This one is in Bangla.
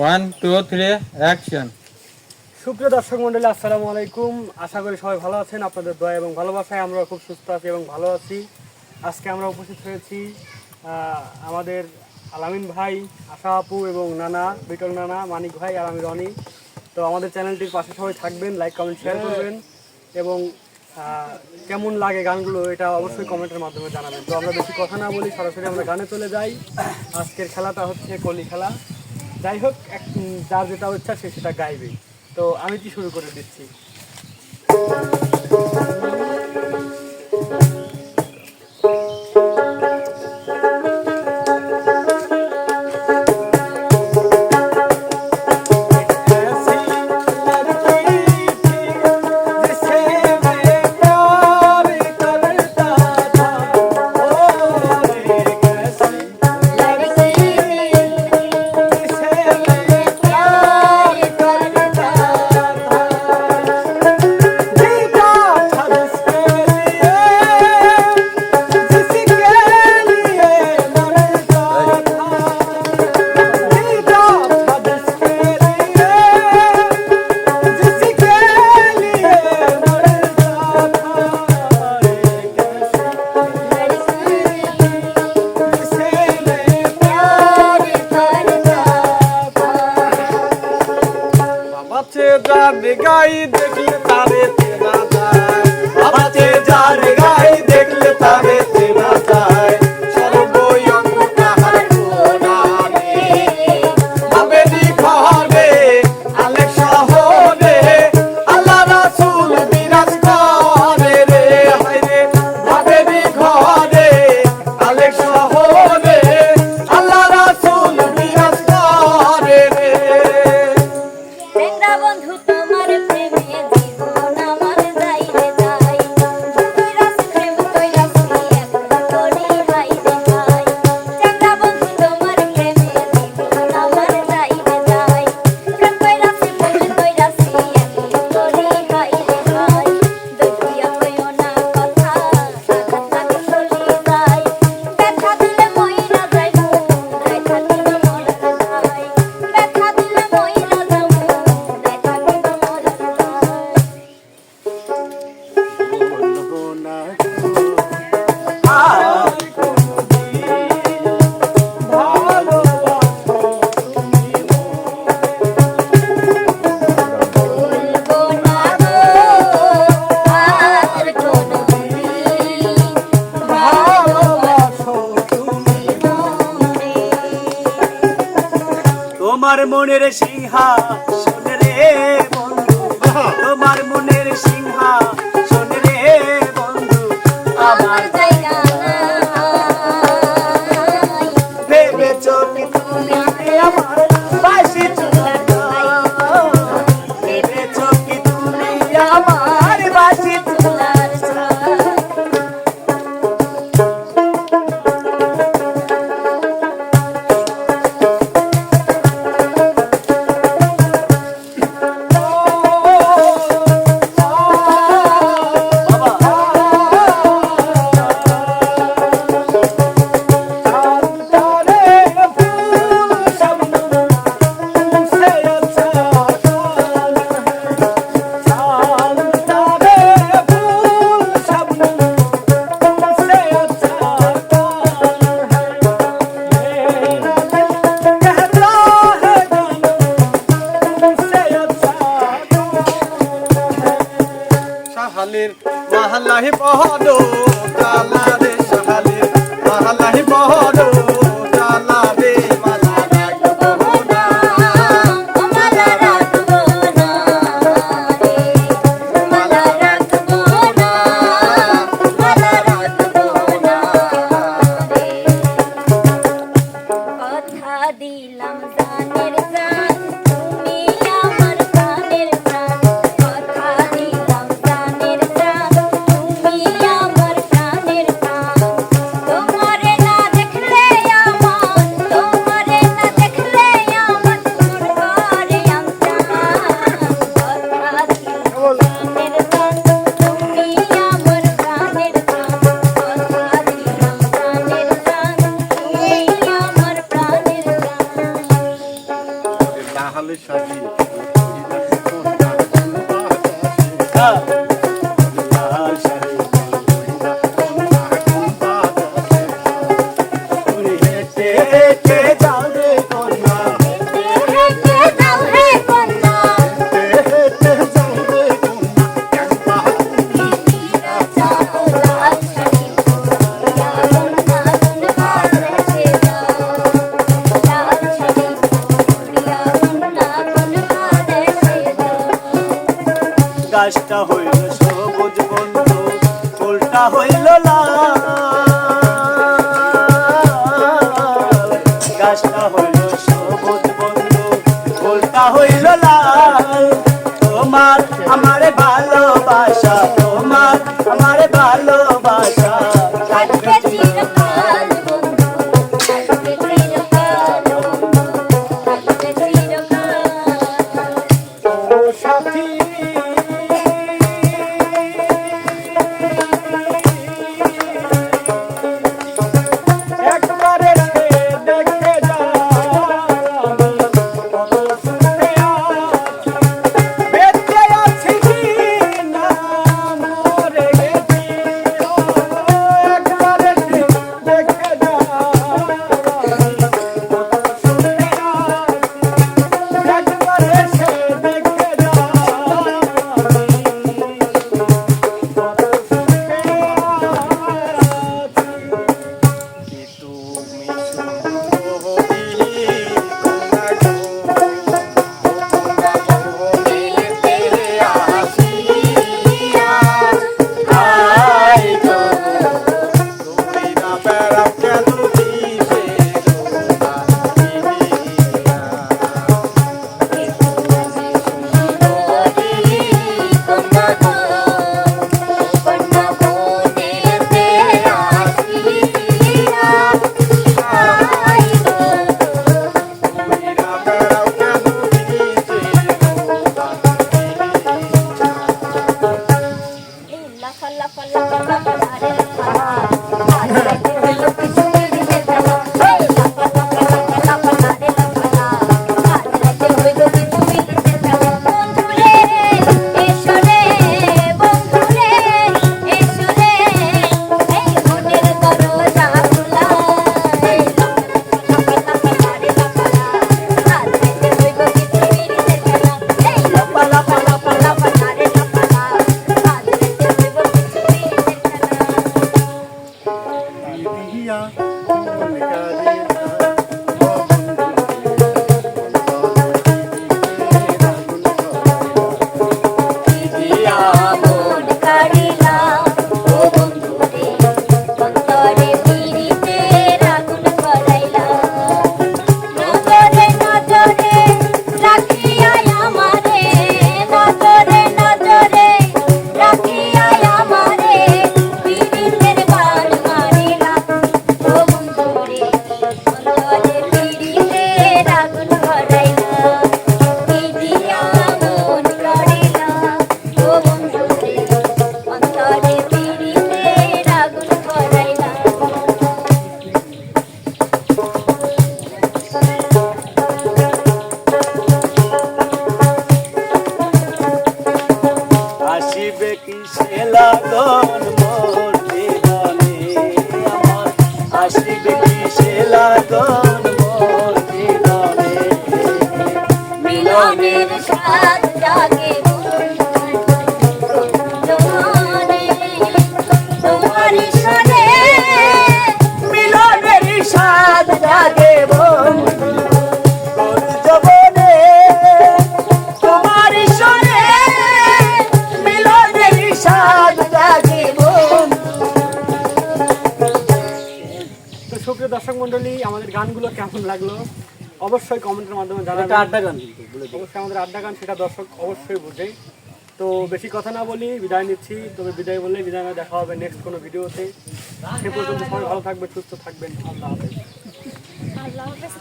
ওয়ান টু থ্রি অ্যাকশন সুপ্রিয় দর্শক মন্ডলী আসসালামু আলাইকুম। আশা করি সবাই ভালো আছেন আপনাদের দয়া এবং ভালোবাসায় আমরা খুব সুস্থ আছি এবং ভালো আছি। আজকে আমরা উপস্থিত হয়েছি আমাদের আলামিন ভাই আশা আপু এবং নানা বিটল নানা মানিক ভাই আর আমি রনি। তো আমাদের চ্যানেলটির পাশে সবাই থাকবেন লাইক কমেন্ট শেয়ার করবেন এবং কেমন লাগে গানগুলো এটা অবশ্যই কমেন্টের মাধ্যমে জানাবেন। তো আমরা বেশি কথা না বলি সরাসরি আমরা গানে চলে যাই। আজকের খেলাটা হচ্ছে কলি খেলা। যাই হোক, এক- যার যেটা ইচ্ছা সে সেটা গাইবে। তো আমি কি শুরু করে দিচ্ছি? বাবাচে যার গাই দেখলে তারে চেনা যায়। মনের সিংহা গাছটা হইল সবুজ বন্ধু ফুলটা হইল লাল। গাছটা হইল সবুজ বন্ধু ফুলটা হইল লাল। আসিবে কি সে লাগন মোর জীবনে? আমার আসিবে সুপ্রিয় দর্শক মন্ডলী আমাদের গানগুলো কেমন লাগল? অবশ্যই কমেন্টের মাধ্যমে জানাবেন। আড্ডা গান। অবশ্যই আমাদের আড্ডা গান সেটা দর্শক অবশ্যই বুঝে। তো বেশি কথা না বলি বিদায় নিচ্ছি। তবে বিদায় বললে বিদায় না দেখা হবে নেক্সট কোনো ভিডিওতে। সে পর্যন্ত সবাই ভালো থাকবে সুস্থ থাকবেন। আল্লাহ হাফেজ।